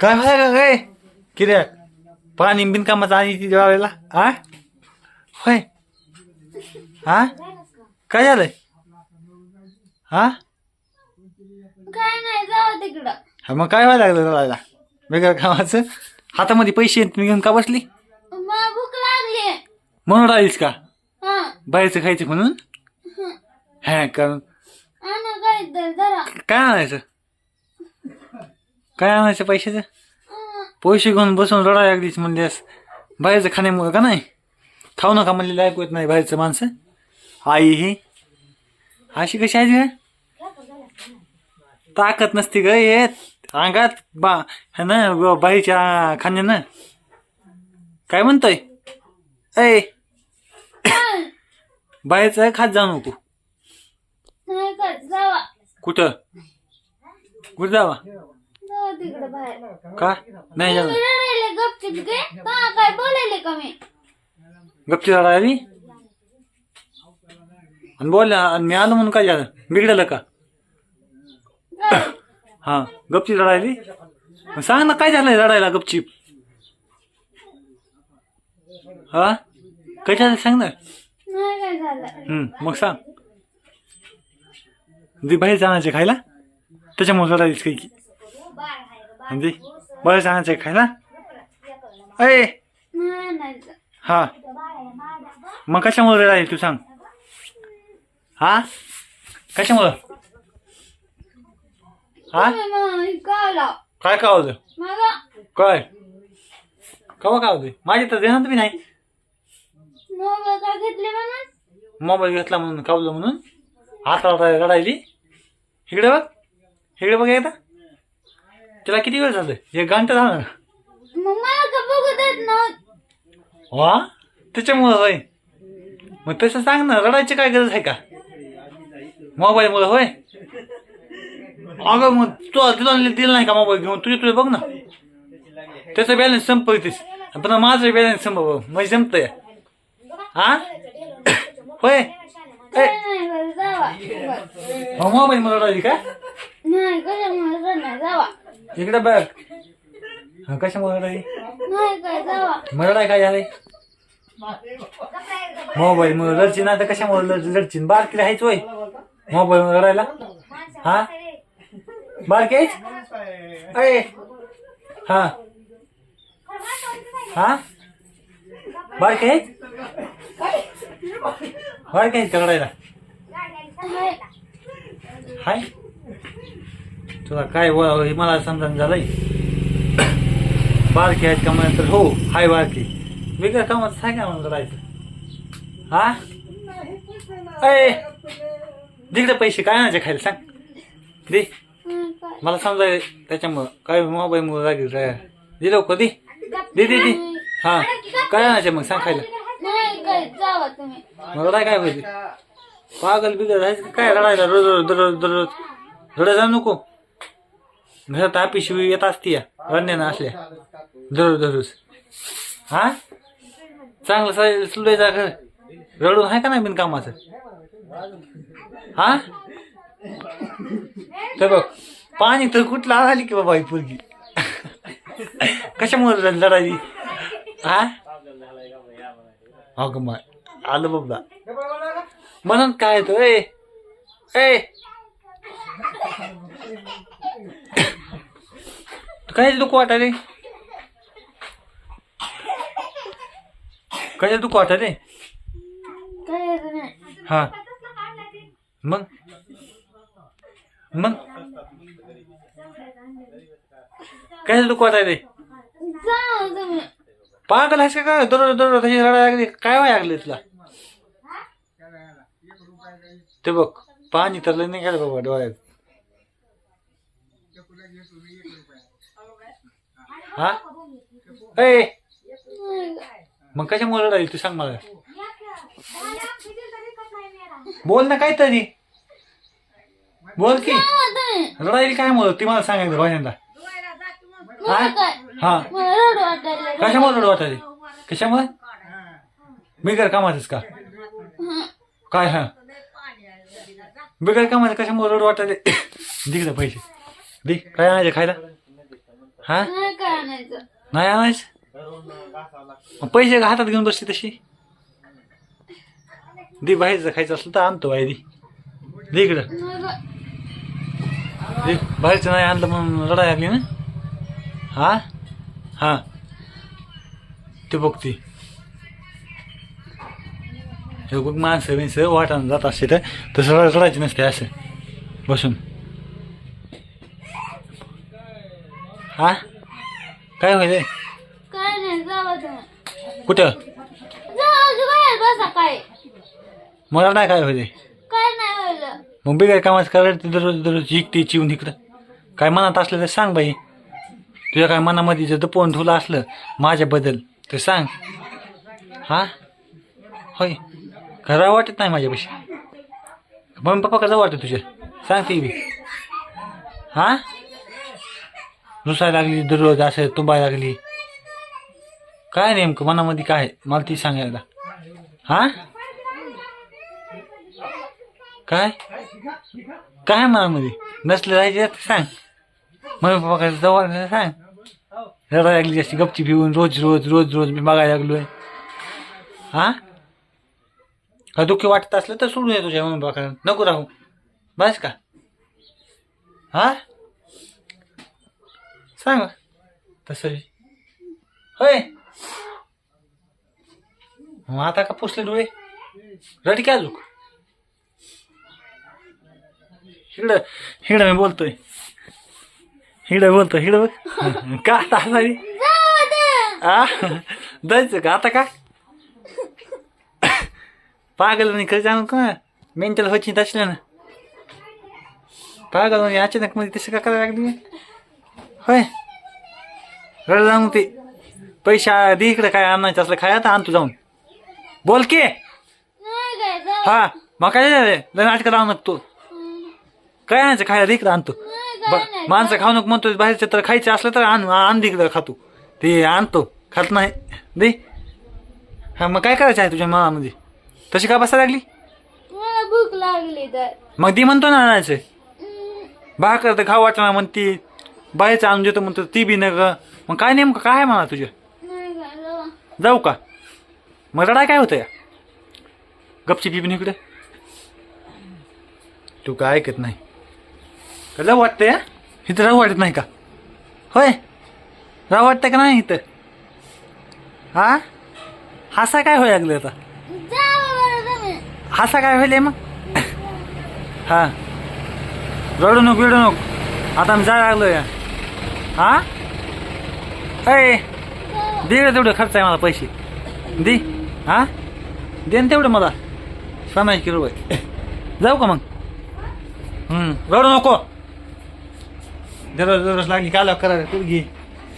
काय व्हाय का काय किरे? पाणी बिनकामाचं आणि ती वेळेला आ? होय. हा काय झालंय? हा काय नाही जाऊ तिकडं हा मग काय व्हायला लागलं रडायला वेगळं कामाचं? हातामध्ये पैसे आहेत, मी घेऊन का बसली? मला भूक लागली. म्हणून राहिलीस का? हा. बाहेरचं खायचं म्हणून? हा कारण आणा काय तर जरा. काय आणायचं? काय आणायचं पैशाचं. पैसे घेऊन बसून रडायला लागलीच म्हणल्यास. बाहेरचं खाण्यामुळं का नाही? खाऊ नका म्हणलेलं ऐकू येत नाही बाहेरचं माणसं. आई ही. अशी कशी आहे ताकद नसती ग येत अंगात बा है ना बाईच्या खाण्यानं काय म्हणतोय? ऐ? बाहेरचं खात जाऊ नको. कुठं? कुठं जावा? जावा तिकडं बाहेर. का? नाही जाणार गे. काय का मी? गपची रडायली आणि बोल आणि मी आलो म्हणून काय झालं? बिघडलं का? काय? हा गपची रडायली? मग सांग ना काय झालंय रडायला गपचीप? हा? कशाला सांग ना. नाही काय झालं. हम्म मग सांग. दे बाहेर जाण्याचे खायला. त्याच्यामुळे रडायलीस काही की बरं दे बाहेर खायला अय हा मग कशामुळे राहील तू सांग हा कशामुळं हा काय मग का आला काय कवा मला काय कवा माझी तर देणार तुम्ही नाही मोबाईल घेतला म्हणून कावलं म्हणून आता रडायली इकडे बघ इकडे बघ एकदा तिला किती वेळ झालं एक घंटा झालं मग मला का बघू देत नव्हत. वा? त्याच्यामुळं होय. मग तसं सांग ना रडायची काय गरज आहे का? मोबाईलमुळं होय? अगं मग तू तुला दिला नाही का मोबाईल घेऊन? तुझे तुझे बघ ना. त्याचा बॅलन्स संपवतेस पण माझं बॅलन्स संपव म्हणजे जमतंय. हा होय. नाही मोबाईल मला रडायली का नाही कशामुळे जावा इकडे बघ. हा कशामुळे रडायली नाही काय जावा काय झालंय? मोबाईल मुळे रडची ना तर कशामुळे रडची बारकी राहायच होय. मोबाईल मुळे रडायला हा? बारकी अय हा. हा? बारकी आहेत बारकी आहेत हाय. तुला काय बोलावं हे मला समजा झालंय? बारकी आहेत का म्हणा तर हो हाय बारकी. वेगळ्या कामात सांगा मला रडायचं हा? अय. तिकडे पैसे काय आणायचे खायला सांग. दे. मला समजा त्याच्यामुळं. काय मोबाईलमुळे लागेल रे दे लवकर दे. दे दे दे. हा. काय आणायचे मग सांग खायला. नाही काय जावा तुम्ही. मग रडाय काय पाहिजे पागल बिगल राहायचं का काय रडायला? रोज रोज दररोज दररोज रडायला नको. घरात आपी शिवी येत असती या रडण्यानं असल्या. दररोज दररोज. हा? चांगलं सुलायचा घर रडून आहे का नाही बिनकामाचं? हा? तर बघ पाणी तर कुठलं आली की बाबा ही पोरगी? कशामुळे लढायची हा? हा माय आलं बाबा म्हणून काय तो ए ए. काय दुःख वाटायले काय दुःख येत नाही. हा. मग? मग? काय दुःख जावा तुम्ही पागल आहेस का दररोज दररोज त्याची रडायला लागली. काय व्हाय लागले तुला? ते बघ पाणी तर नाही गेलं बाबा डोळ्यात. हा? ए. मग कशामुळे रडायली तू सांग मला? बोल ना काहीतरी. बोल की. रडायली काय मुळे ती मला सांगायचं भाज्यांना मला काय हा. मला रडू वाटायला कशामुळे रड वाटायली? कशामुळे? बिगर कामाचंच का? हं. काय हा? बिगर कामाचं कशामुळे रड वाटायले? दे पैसे. दे काय आणायचे खायला? हा? नाही काय आणायचं? नाही आणायचं मग पैसे हातात घेऊन बसते तशी? दे बाहेरचं खायचं असलं तर आणतो बाई दे. इकडं. नाही बा- दे बाहेरचं नाही आणलं म्हणून रडायला लागली ना? हा? हा. ते बघ ती हे बघ माणसं बिनसं वाटानं जात असते तर तसं रड- रडायचं नसते असं. बसून. हा? काय तुम्ही कुठं? मला नाही काय व्हायलंय. काय नाही व्हायलं. मग बिगाय कामाचं करायचं दररोज दररोज जिंकते चिवून इकडं. काय मनात असलं तर सांग बाई. तुझ्या काय मनामध्ये जर दपवून ठेवलं असलं माझ्याबद्दल तर सांग. हा? होय. खरा वाटत नाही माझ्यापाशी मम्मी पप्पा कसं वाटतं तुझ्या? सांग ती बी. हा? रुसायला लागली दररोज असं तुंबायला लागली. काय नेमकं मनामध्ये काय आहे? मला ती सांगायला हा? काय? काय मनामध्ये? नसलं राहायचे सांग. म्हणून पप्पा काय जवळ सांग. रडा लागली अशी गपची पिऊन रोज रोज रोज रोज मी बघायला लागलोय. हा? का दुःखी वाटत असलं तर सोडून ये तुझ्या मम्मी पप्पा नको राहू. बस का? हा? सांग. तसं होय. मग आता का पुसले डोळे? रडी काय अजून? इकडं इकडं मी बोलतोय. इकडं बोलतोय इकडं बघ. का दे. आ? जायचं का आता का? पागल म्हणे खरं जाणून का? मेंटल व्हायची तसल्या ना. पागल म्हणे अचानक मध्ये तसं का करायला लागली? होय. रड जाऊन ते. पैसे दे इकडे काय आणायचं असलं खाय आता आणतो जाऊन. बोल की. नाही हा मग काय झालं? नाटकं लावू नको तू. काय आणायचं? खायला इकडे आणतो. ब- माणसं खाऊ नको म्हणतो बाहेरचं तर खायचं असलं तर आण आण इकडं खातो. ते आणतो खात नाही. दे. हा मग काय करायचं आहे तुझ्या मनामध्ये तशी का बसायला लागली? मला भूक लागली तर. मग दी म्हणतो ना आणायचं. हम्म. भाकर तर खाऊ वाटणार म्हणती. बाहेरचं आणून देतो म्हणतो ती बी नग. मग काय नेमकं काय म्हणा तुझ्या नाही जाऊ का? मग रडाय काय होतं या? गपची पिपिन इकडे. तू काय ऐकत नाही. का जाऊ वाटतं या इथं राहू वाटत नाही का? होय. राहू वाटतं का नाही इथं? हा? हसा काय होय लागले आता? हसा काय होईल मग? हा. रडू नको बिडू नको. आता मी जायला लागलो या हा? अय दे तेवढं खर्च आहे मला पैसे. दे. हा? दे ना तेवढं मला. शहाऐंशी रुपये. जाऊ का मग? हम्म. रडू नको. दररोज दररोज लागली काला करायला तू घे.